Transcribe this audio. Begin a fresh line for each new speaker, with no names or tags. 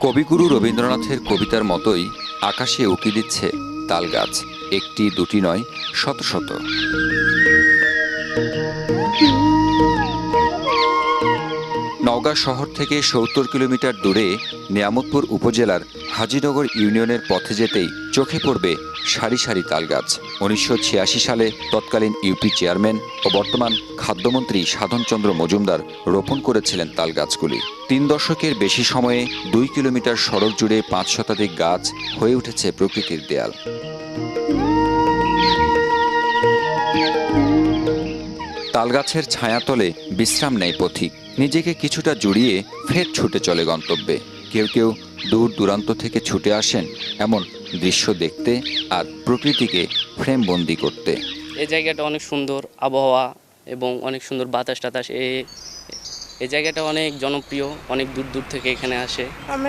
কবিগুরু রবীন্দ্রনাথের কবিতার মতোই আকাশে উকি দিচ্ছে তাল গাছ একটি, দুটি নয়, শত শত। নওগাঁ শহর থেকে সত্তর কিলোমিটার দূরে নিয়ামতপুর উপজেলার হাজিনগর ইউনিয়নের পথে যেতেই চোখে পড়বে সারি সারি তালগাছ। উনিশশো ছিয়াশি সালে তৎকালীন ইউপি চেয়ারম্যান ও বর্তমান খাদ্যমন্ত্রী সাধনচন্দ্র মজুমদার রোপণ করেছিলেন তালগাছগুলি। তিন দশকের বেশি সময়ে দুই কিলোমিটার সড়ক জুড়ে পাঁচ শতাধিক গাছ হয়ে উঠেছে প্রকৃতির দেয়াল। তালগাছের ছায়াতলে বিশ্রাম নেয় পথিক। নিজেকে কিছুটা জুড়িয়ে ফের ছুটে চলে গন্তব্যে। কেউ কেউ দূর দূরান্ত থেকে ছুটে আসেন এমন দৃশ্য দেখতে আর প্রকৃতিকে ফ্রেমবন্দি করতে।
এই জায়গাটা অনেক সুন্দর আবহাওয়া এবং অনেক সুন্দর বাতাস টাতাস, এ এই জায়গাটা অনেক জনপ্রিয়, অনেক দূর দূর থেকে এখানে আসে।